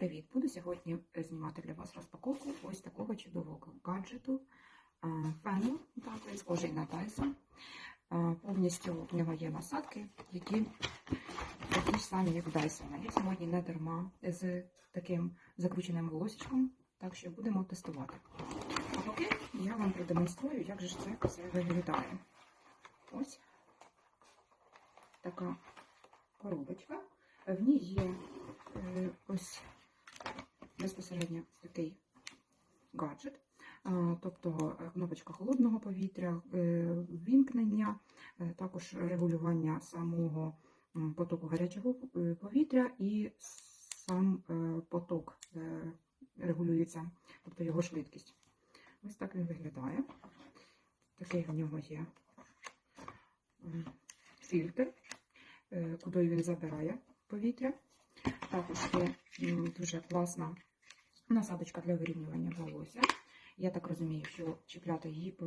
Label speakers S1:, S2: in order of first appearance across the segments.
S1: привіт! Буду сьогодні е, знімати для вас розпаковку ось такого чудового гаджету е, фену, так, схожий на Dyson. Е, Повністю в нього є насадки, які такі ж самі, як в Dyson. Я сьогодні не дарма з таким закрученим волосечком, так що будемо тестувати. А поки я вам продемонструю, як же це все виглядає. Ось така коробочка. В ній є ось безпосередньо такий гаджет, тобто е, кнопочка холодного повітря, е, ввімкнення, е, також регулювання самого потоку гарячого повітря і сам поток регулюється, тобто його швидкість. Ось так він виглядає. Такий в нього є фільтр, куди він забирає повітря. Також є дуже класна насадочка для вирівнювання волосся. Я так розумію, що чіпляти її е,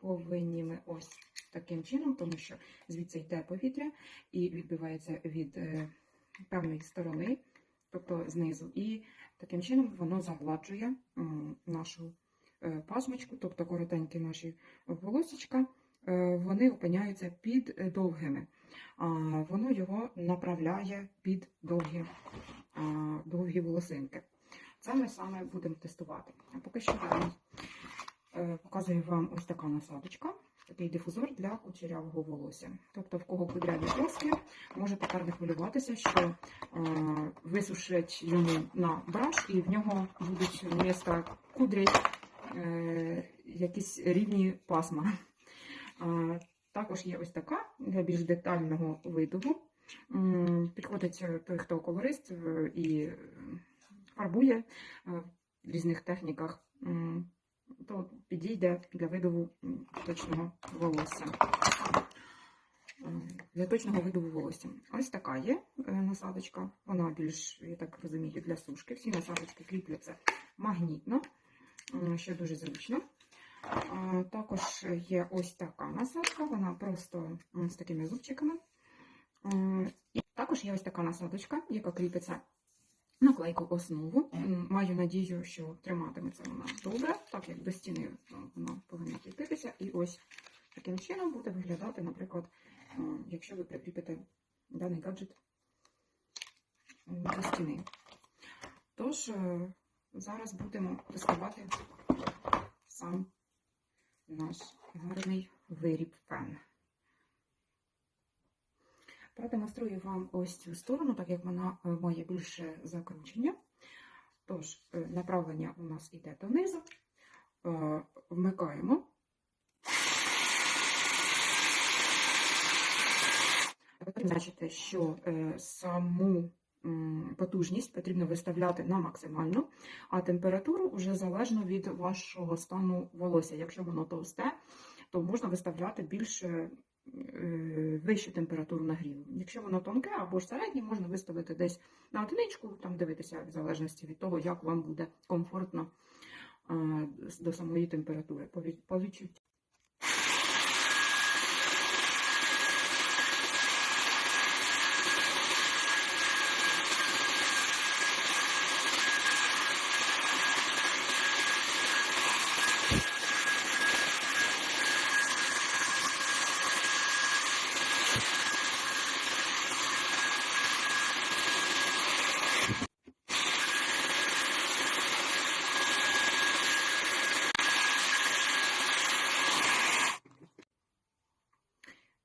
S1: повинні ми ось таким чином, тому що звідси йде повітря і відбивається від е, певної сторони, тобто знизу. І таким чином воно загладжує нашу е, пасмочку, тобто коротенькі наші волосічка, вони опиняються під довгими воно його направляє під довгі, довгі волосинки. Це ми саме будемо тестувати. А поки що я е, показую вам ось така насадочка, такий дифузор для кучерявого волосся. Тобто, в кого кудряві волоски, може тепер не хвилюватися, що е, висушать йому на браш, і в нього будуть вмісто кудрі е, якісь рівні пасма. Також є ось така для більш детального видову. Підходить той, хто колорист і фарбує е, в різних техніках, то підійде для видову точного волосся. Е, Для точного видову волосся. Ось така є е, насадочка. Вона більш, я так розумію, для сушки. Всі насадочки кріпляться магнітно, що дуже зручно. Також є ось така насадка, вона просто з такими зубчиками. І також є ось така насадочка, яка кріпиться на клейку основу. Маю надію, що триматиметься вона добре, так як до стіни м, вона повинна кріпитися. І ось таким чином буде виглядати, наприклад, якщо ви прикріпите даний гаджет до стіни. Тож, е, зараз будемо тестувати сам наш гарний виріб фен. Продемонструю вам ось цю сторону, так як вона е, має більше закручення. Тож, е, направлення у нас йде донизу. Е, Вмикаємо. Ви бачите, що саму потужність потрібно виставляти на максимальну, а температуру вже залежно від вашого стану волосся. Якщо воно товсте, то можна виставляти більш е, вищу температуру нагріву. Якщо воно тонке або ж середнє, можна виставити десь на одиничку, там дивитися в залежності від того, як вам буде комфортно е, до самої температури по відчуттю.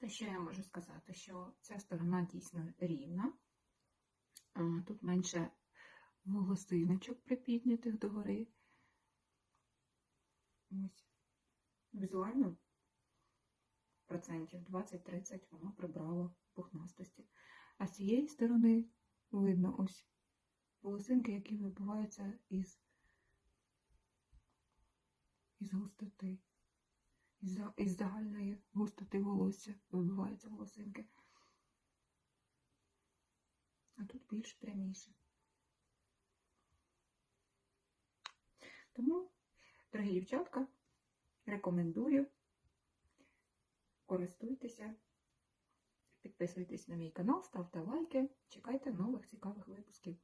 S1: Що я можу сказати, що ця сторона дійсно рівна. Тут менше волосиночок припіднятих догори. Ось. Візуально процентів 20-30 воно прибрало пухнастості. А з цієї сторони видно ось волосинки, які вибиваються із, із густоти. Із, загальної густоти волосся вибиваються волосинки. А тут більш пряміше. Тому, дорогі дівчатка, рекомендую, користуйтеся, підписуйтесь на мій канал, ставте лайки, чекайте нових цікавих випусків.